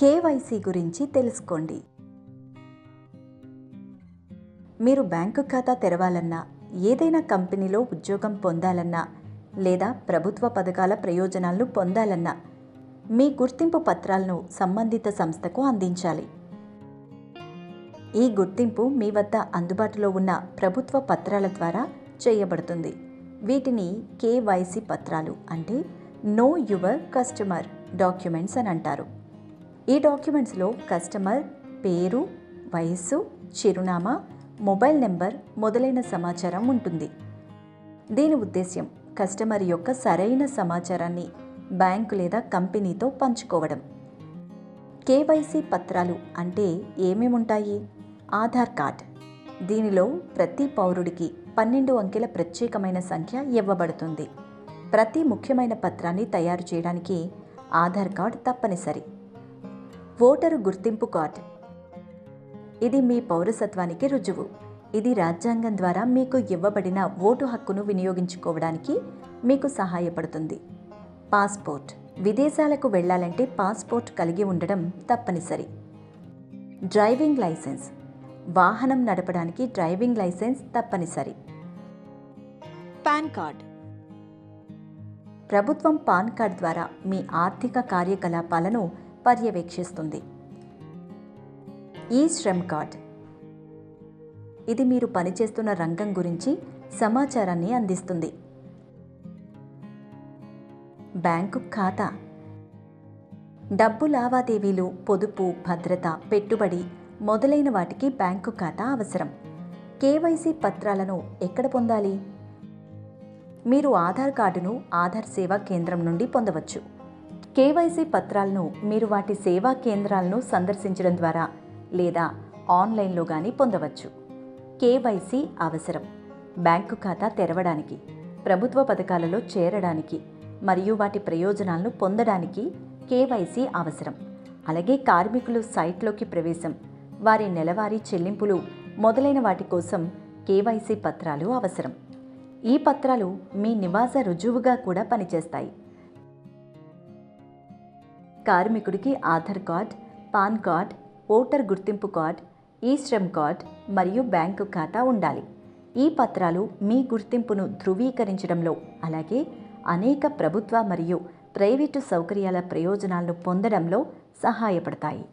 KYC గురించి తెలుసుకోండి. మీరు బ్యాంకు ఖాతా తెరవాలన్నా ఏదైనా కంపెనీలో ఉద్యోగం పొందాలన్నా లేదా ప్రభుత్వ పథకాల ప్రయోజనాలను పొందాలన్నా మీ గుర్తింపు పత్రాలను సంబంధిత సంస్థకు అందించాలి. ఈ గుర్తింపు మీ వద్ద అందుబాటులో ఉన్న ప్రభుత్వ పత్రాల ద్వారా చేయబడుతుంది. వీటిని కేవైసీ పత్రాలు అంటే నో యువర్ కస్టమర్ డాక్యుమెంట్స్ అని అంటారు. ఈ డాక్యుమెంట్స్లో కస్టమర్ పేరు వయస్సు చిరునామా మొబైల్ నెంబర్ మొదలైన సమాచారం ఉంటుంది. దీని ఉద్దేశ్యం కస్టమర్ యొక్క సరైన సమాచారాన్ని బ్యాంకు లేదా కంపెనీతో పంచుకోవడం. కేవైసీ పత్రాలు అంటే ఏమేమి ఉంటాయి? ఆధార్ కార్డ్. దీనిలో ప్రతి పౌరుడికి పన్నెండు అంకెల ప్రత్యేకమైన సంఖ్య ఇవ్వబడుతుంది. ప్రతి ముఖ్యమైన పత్రాన్ని తయారు చేయడానికి ఆధార్ కార్డ్ తప్పనిసరి. ఓటరు గుర్తింపు కార్డ్. ఇది మీ పౌరసత్వానికి రుజువు. ఇది రాజ్యాంగం ద్వారా మీకు ఇవ్వబడిన ఓటు హక్కును వినియోగించుకోవడానికి మీకు సహాయపడుతుంది. పాస్పోర్ట్. విదేశాలకు వెళ్ళాలంటే పాస్పోర్ట్ కలిగి ఉండడం తప్పనిసరి. Driving licence. వాహనం నడపడానికి డ్రైవింగ్ లైసెన్స్ తప్పనిసరి. PAN card. ప్రభుత్వం పాన్ కార్డ్ ద్వారా మీ ఆర్థిక కార్యకలాపాలను పర్యవేక్షిస్తుంది. ఈ శ్రమ్ కార్డ్. ఇది మీరు పనిచేస్తున్న రంగం గురించి సమాచారాన్ని అందిస్తుంది. బ్యాంకు ఖాతా. డబ్బు లావాదేవీలు పొదుపు భద్రత పెట్టుబడి మొదలైన వాటికి బ్యాంకు ఖాతా అవసరం. కేవైసీ పత్రాలను ఎక్కడ పొందాలి? మీరు ఆధార్ కార్డును ఆధార్ సేవా కేంద్రం నుండి పొందవచ్చు. కేవైసీ పత్రాలను మీరు వాటి సేవా కేంద్రాలను సందర్శించడం ద్వారా లేదా ఆన్లైన్లో కానీ పొందవచ్చు. కేవైసీ అవసరం. బ్యాంకు ఖాతా తెరవడానికి ప్రభుత్వ పథకాలలో చేరడానికి మరియు వాటి ప్రయోజనాలను పొందడానికి కేవైసీ అవసరం. అలాగే కార్మికులు సైట్లోకి ప్రవేశం వారి నెలవారీ చెల్లింపులు మొదలైన వాటి కోసం కేవైసీ పత్రాలు అవసరం. ఈ పత్రాలు మీ నివాస రుజువుగా కూడా పనిచేస్తాయి. కార్మికుడికి Aadhaar card PAN card voter గుర్తింపు కార్డ్ ఈ శ్రమ్ కార్డ్ మరియు బ్యాంకు ఖాతా ఉండాలి. ఈ పత్రాలు మీ గుర్తింపును ధృవీకరించడంలో అలాగే అనేక ప్రభుత్వ మరియు ప్రైవేటు సౌకర్యాల ప్రయోజనాలను పొందడంలో సహాయపడతాయి.